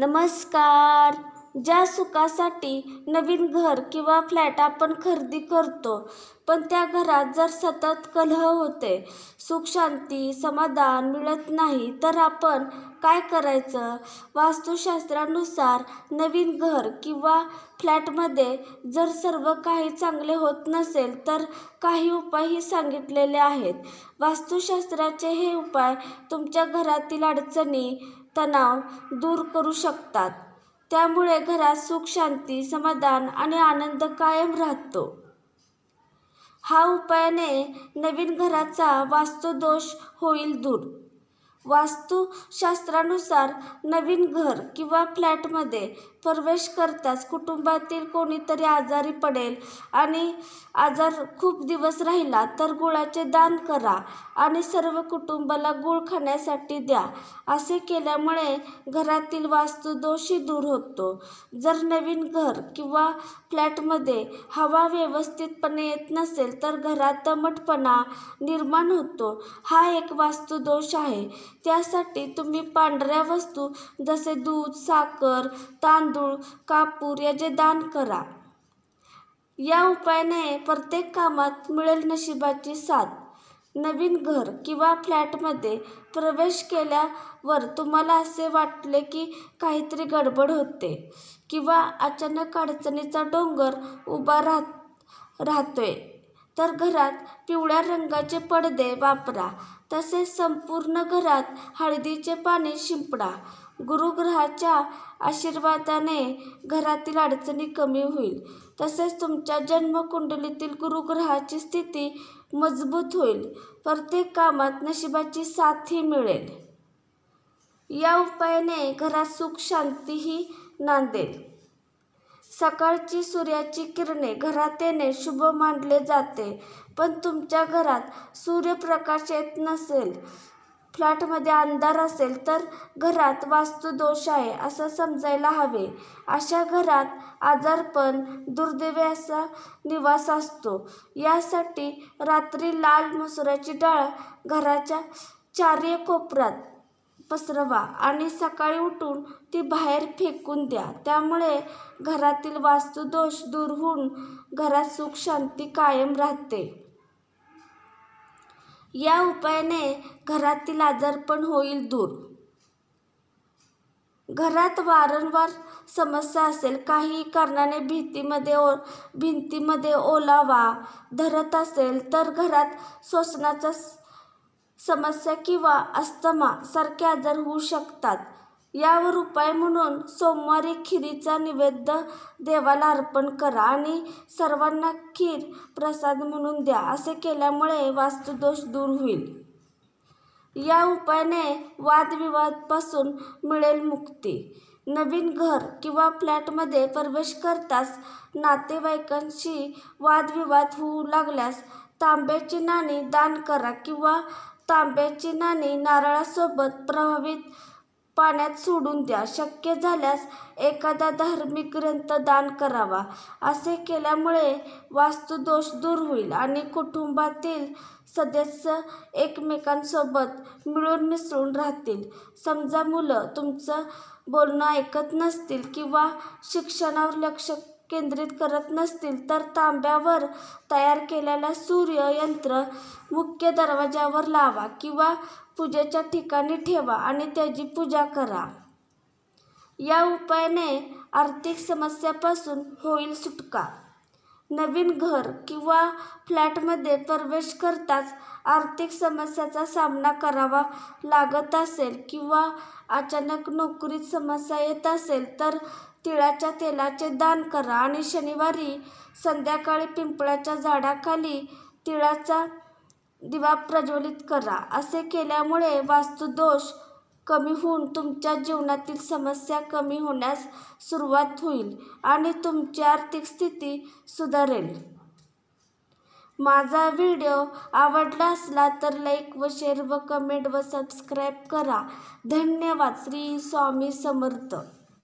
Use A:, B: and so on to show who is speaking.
A: नमस्कार. ज्या सुखासाठी नवीन घर किंवा फ्लॅट आपण खरेदी करतो पण त्या घरात जर सतत कलह होते सुख शांती समाधान मिळत नाही तर आपण काय करायचं? वास्तुशास्त्रानुसार नवीन घर किंवा फ्लॅटमध्ये जर सर्व काही चांगले होत नसेल तर काही उपायही सांगितलेले आहेत. वास्तुशास्त्राचे हे उपाय तुमच्या घरातील अडचणी तणाव दूर करू शकतात. त्यामुळे घरात सुख शांती समाधान आणि आनंद कायम राहतो. हा उपायाने नवीन घराचा वास्तुदोष होईल दूर. वास्तुशास्त्रानुसार नवीन घर किंवा फ्लॅटमध्ये प्रवेश करताच कुटुंबातील कोणीतरी आजारी पडेल आणि आजार खूप दिवस राहिला तर गुळाचे दान करा आणि सर्व कुटुंबाला गुळ खाण्यासाठी द्या. असे केल्यामुळे घरातील वास्तुदोषही दूर होतो. जर नवीन घर किंवा फ्लॅटमध्ये हवा व्यवस्थितपणे येत नसेल तर घरात दमटपणा निर्माण होतो. हा एक वास्तुदोष आहे. त्यासाठी तुम्ही पांढऱ्या वस्तू जसे दूध साखर तांदूळ तांदूळ कापूर याचे दान करा. या उपायाने प्रत्येक कामात मिळेल नशिबाची साथ. नवीन घर किंवा फ्लॅटमध्ये प्रवेश केल्यावर तुम्हाला असे वाटले की काहीतरी गडबड होते किंवा अचानक अडचणीचा डोंगर उभा राहत राहतोय तर घरात पिवळ्या रंगाचे पडदे वापरा. तसेच संपूर्ण घरात हळदीचे पाने शिंपडा. गुरुग्रहाच्या आशीर्वादाने घरातील अडचणी कमी होईल. तसेच तुमच्या जन्मकुंडलीतील गुरुग्रहाची स्थिती मजबूत होईल. प्रत्येक कामात नशिबाची साथही मिळेल. या उपायाने घरात सुख शांतीही नांदेल. सकाळची सूर्याची किरणे घरात येणे शुभ मानले जाते पण तुमच्या घरात सूर्यप्रकाश येत नसेल फ्लॅटमध्ये अंधार असेल तर घरात वास्तुदोष आहे असं समजायला हवे. अशा घरात आजारपण दुर्दैवाचा निवास असतो. यासाठी रात्री लाल मसुराची डाळ घराच्या चारी कोपऱ्यात पसरवा आणि सकाळी उठून ती बाहेर फेकून द्या. त्यामुळे घरातील वास्तुदोष दूर होऊन घरात सुख शांती कायम राहते. या उपायाने घरातील आजारपण होईल दूर. घरात वारंवार समस्या असेल काही कारणाने भीतीमध्ये ओ भिंतीमध्ये ओलावा धरत असेल तर घरात श्वसनाचा समस्या किंवा अस्थमा सारखे आजार होऊ शकतात. यावर उपाय म्हणून सोमवारी खिरीचा निवेद्य देवाला अर्पण करा आणि सर्वांना खीर प्रसाद म्हणून द्या असे केल्यामुळे वास्तुदोष दूर होईल. या उपायाने वादविवादपासून मिळेल मुक्ती. नवीन घर किंवा फ्लॅटमध्ये प्रवेश करताच नातेवाईकांशी वादविवाद होऊ लागल्यास तांब्याची नाणी दान करा किंवा तांब्याची नाणी नारळासोबत प्रभावित पाण्यात सोडून द्या. शक्य झाल्यास एखादा धार्मिक ग्रंथ दान करावा. असे केल्यामुळे वास्तुदोष दूर होईल आणि कुटुंबातील सदस्य एकमेकांसोबत मिळून मिसळून राहतील. समजा मुलं तुमचं बोलणं ऐकत नसतील किंवा शिक्षणावर लक्ष केंद्रित करत नसतील तर तांब्यावर तयार केलेला सूर्य यंत्र मुख्य दरवाजावर लावा किंवा पूजेच्या ठिकाणी ठेवा आणि त्याची पूजा करा. या उपायाने आर्थिक समस्यापासून होईल सुटका. नवीन घर किंवा फ्लॅटमध्ये प्रवेश करताच आर्थिक समस्याचा सामना करावा लागत असेल किंवा अचानक नोकरीत समस्या येत असेल तर तिळाच्या तेलाचे दान करा आणि शनिवारी संध्याकाळी पिंपळाच्या झाडाखाली तिळाचा दिवा प्रज्वलित करा. असे केल्यामुळे वास्तुदोष कमी होऊन तुमच्या जीवनातील समस्या कमी होण्यास सुरुवात होईल आणि तुमची आर्थिक स्थिती सुधारेल. माझा व्हिडिओ आवडला असला तर लाईक व शेअर व कमेंट व सबस्क्राईब करा. धन्यवाद. श्री स्वामी समर्थ.